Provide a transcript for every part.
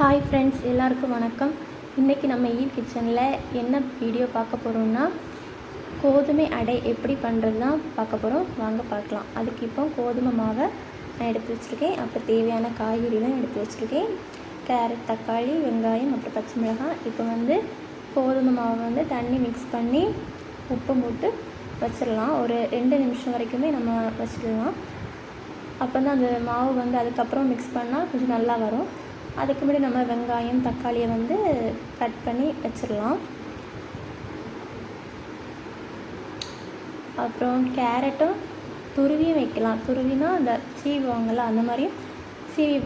Hi friends எல்லாருக்கும் வணக்கம். இன்றைக்கி நம்ம e ஈ கிச்சனில் என்ன வீடியோ பார்க்க போகிறோம்னா கோதுமை அடை எப்படி பண்ணுறது தான் பார்க்க போகிறோம் வாங்க பார்க்கலாம். அதுக்கு இப்போ கோதுமை மாவை நான் எடுத்து வச்சுருக்கேன். அப்புறம் தேவையான காய்கறிலாம் எடுத்து வச்சுருக்கேன். கேரட் தக்காளி வெங்காயம் அப்புறம் பச்சை மிளகாய். இப்போ வந்து கோதுமை மாவை வந்து தண்ணி மிக்ஸ் பண்ணி உப்பு போட்டு வச்சிடலாம். ஒரு ரெண்டு நிமிஷம் வரைக்குமே நம்ம வச்சிடலாம். அப்போ தான் அந்த மாவு வந்து அதுக்கப்புறம் மிக்ஸ் பண்ணால் கொஞ்சம் நல்லா வரும். அதுக்கு முன்னாடி நம்ம வெங்காயம் தக்காளியை வந்து கட் பண்ணி வச்சிடலாம். அப்புறம் கேரட்டும் துருவியும் வைக்கலாம். துருவினா அந்த சீவுவாங்கள்ல அந்த மாதிரியும் சீவி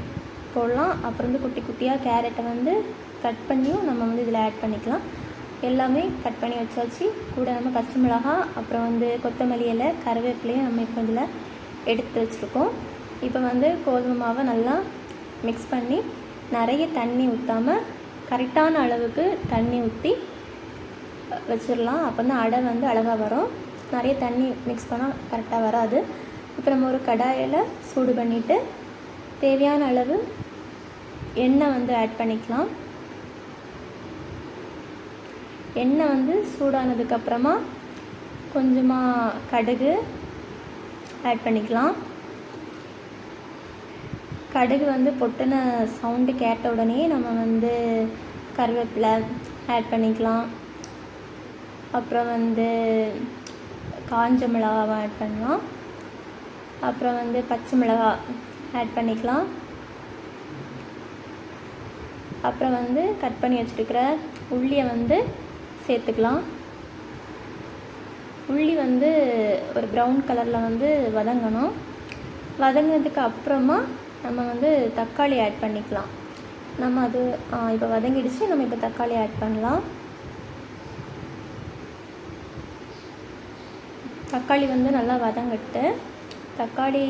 போடலாம். அப்புறம் வந்து குட்டி குட்டியாக கேரட்டை வந்து கட் பண்ணியும் நம்ம வந்து இதில் ஆட் பண்ணிக்கலாம். எல்லாமே கட் பண்ணி வச்சாச்சு. கூட நம்ம பச்சை மிளகாய் அப்புறம் வந்து கொத்தமல்லி இலை கருவேப்பிலையும் நம்ம இப்போ இதில் எடுத்து வச்சுருக்கோம். இப்போ வந்து கோதுமை மாவை நல்லா மிக்ஸ் பண்ணி நிறைய தண்ணி ஊற்றாமல் கரெக்டான அளவுக்கு தண்ணி ஊற்றி வச்சிடலாம் அப்போ தான் அடை வந்து அழகாக வரும். நிறைய தண்ணி மிக்ஸ் பண்ணால் கரெக்டாக வராது. இப்போ நம்ம ஒரு கடாயில் சூடு பண்ணிவிட்டு தேவையான அளவு எண்ணெய் வந்து ஆட் பண்ணிக்கலாம். எண்ணெய் வந்து சூடானதுக்கப்புறமா கொஞ்சமாக கடுகு ஆட் பண்ணிக்கலாம். கடுகு வந்து பொட்டுன சவுண்டு கேட்ட உடனே நம்ம வந்து கருவேப்பிலை ஆட் பண்ணிக்கலாம். அப்புறம் வந்து காஞ்ச மிளகாவை ஆட் பண்ணலாம். அப்புறம் வந்து பச்சை மிளகா ஆட் பண்ணிக்கலாம். அப்புறம் வந்து கட் பண்ணி வச்சுருக்கிற உள்ளியை வந்து சேர்த்துக்கலாம். உள்ளி வந்து ஒரு ப்ரௌன் கலரில் வந்து வதங்கணும். வதங்கினதுக்கு அப்புறமா நம்ம வந்து தக்காளி ஆட் பண்ணிக்கலாம். நம்ம அது இப்போ வதங்கிடுச்சு. நம்ம இப்போ தக்காளி ஆட் பண்ணலாம். தக்காளி வந்து நல்லா வதங்கட்டு. தக்காளி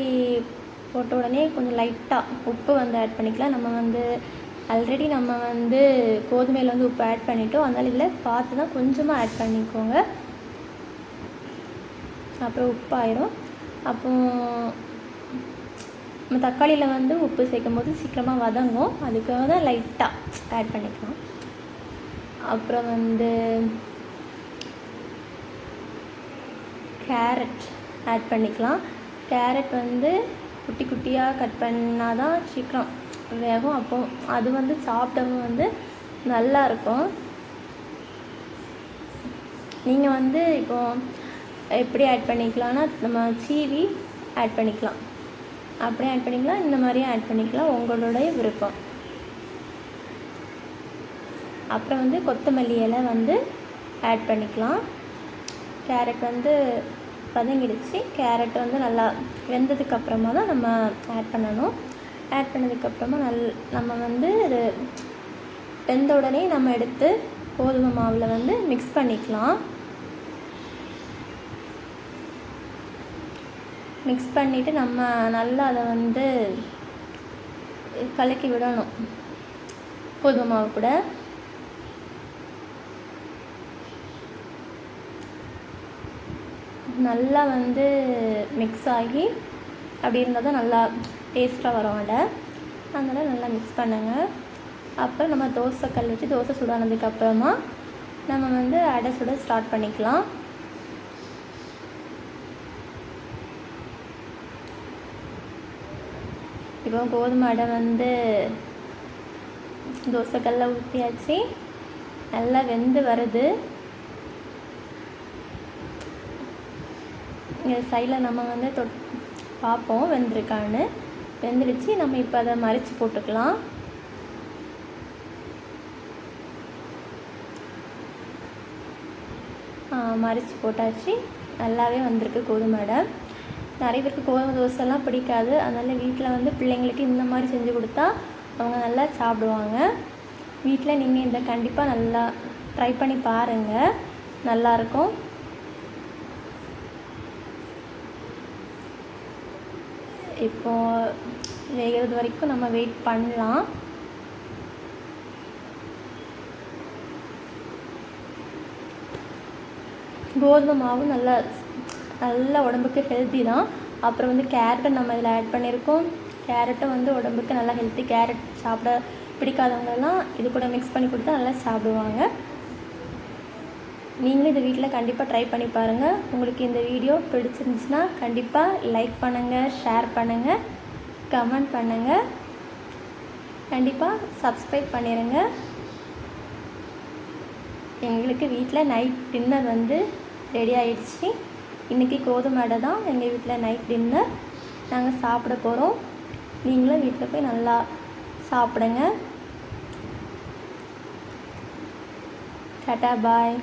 போட்ட உடனே கொஞ்சம் லைட்டாக உப்பு வந்து ஆட் பண்ணிக்கலாம். நம்ம வந்து ஆல்ரெடி நம்ம வந்து கோதுமையில் வந்து உப்பு ஆட் பண்ணிட்டோம். அதனால் இதில் பார்த்து தான் கொஞ்சமாக ஆட் பண்ணிக்கோங்க. அப்புறம் உப்பாயிரும். அப்போ நம்ம தக்காளியில் வந்து உப்பு சேர்க்கும் போது சீக்கிரமாக வதங்கும். அதுக்காக தான் லைட்டாக ஆட் பண்ணிக்கலாம். அப்புறம் வந்து கேரட் ஆட் பண்ணிக்கலாம். கேரட் வந்து குட்டி குட்டியாக கட் பண்ணால் தான் சீக்கிரம் வேகும். அப்போ அது வந்து சாப்பிடவும் வந்து நல்லா இருக்கும். நீங்கள் வந்து இப்போது எப்படி ஆட் பண்ணிக்கலாம்னா நம்ம சீவி ஆட் பண்ணிக்கலாம். அப்படியே ஆட் பண்ணிக்கலாம். இந்த மாதிரியும் ஆட் பண்ணிக்கலாம். உங்களுடைய விருப்பம். அப்புறம் வந்து கொத்தமல்லி இலை வந்து ஆட் பண்ணிக்கலாம். கேரட் வந்து வதங்கிடுச்சு கேரட் வந்து நல்லா வெந்ததுக்கப்புறமா தான் நம்ம ஆட் பண்ணணும். ஆட் பண்ணதுக்கப்புறமா நல் நம்ம வந்து இது வெந்த உடனே நம்ம எடுத்து கோதுமை மாவில் வந்து மிக்ஸ் பண்ணிக்கலாம். மிக்ஸ் பண்ணிவிட்டு நம்ம நல்லா அதை வந்து கலக்கி விடணும். கோதுமை மாவு கூட. நல்லா வந்து மிக்ஸ் ஆகி அப்படி இருந்தால் தான் நல்லா டேஸ்ட்டாக வரும் அடை. அதனால் நல்லா மிக்ஸ் பண்ணுங்கள் அப்புறம் நம்ம தோசை கல் வச்சு தோசை சுடானதுக்கப்புறமா நம்ம வந்து அடை சுட ஸ்டார்ட் பண்ணிக்கலாம். இப்போ கோதுமை அடை வந்து தோசைக்கல்ல ஊற்றியாச்சு நல்லா வெந்து வருது. இங்கே சைடில் நம்ம வந்து தொட் பார்ப்போம் வெந்திருக்கான்னு. வெந்துடுச்சு. நம்ம இப்போ அதை மறித்து போட்டுக்கலாம். மறித்து போட்டாச்சு. நல்லாவே வந்திருக்கு கோதுமை அடை. நிறைய பேருக்கு கோதுமை தோசைலாம் பிடிக்காது. அதனால் வீட்டில் வந்து பிள்ளைங்களுக்கு இந்த மாதிரி செஞ்சு கொடுத்தா அவங்க நல்லா சாப்பிடுவாங்க. வீட்டில் நீங்கள் இதை கண்டிப்பாக நல்லா ட்ரை பண்ணி பாருங்கள் நல்லாயிருக்கும் இப்போது வேகிறது வரைக்கும் நம்ம வெயிட் பண்ணலாம். கோதுமை மாவு நல்லா நல்ல உடம்புக்கு ஹெல்த்தி தான். அப்புறம் வந்து கேரட்டை நம்ம இதில் ஆட் பண்ணியிருக்கோம். கேரட்டும் வந்து உடம்புக்கு நல்லா ஹெல்த்தி கேரட் சாப்பிட பிடிக்காதவங்கெல்லாம் இது கூட மிக்ஸ் பண்ணி கொடுத்தா நல்லா சாப்பிடுவாங்க. நீங்களும் இந்த வீட்டில் கண்டிப்பாக ட்ரை பண்ணி பாருங்கள் உங்களுக்கு இந்த வீடியோ பிடிச்சிருந்துச்சுன்னா கண்டிப்பாக லைக் பண்ணுங்கள் ஷேர் பண்ணுங்கள் கமெண்ட் பண்ணுங்கள் கண்டிப்பாக சப்ஸ்கிரைப் பண்ணிடுங்க எங்களுக்கு வீட்டில் நைட் டின்னர் வந்து ரெடி ஆயிடுச்சு. இன்றைக்கி கோதுமை அடை தான். எங்கள் வீட்டில் நைட் டின்னர் நாங்கள் சாப்பிட போகிறோம் நீங்களும் வீட்டில் போய் நல்லா சாப்பிடுங்க. டாட்டா பாய்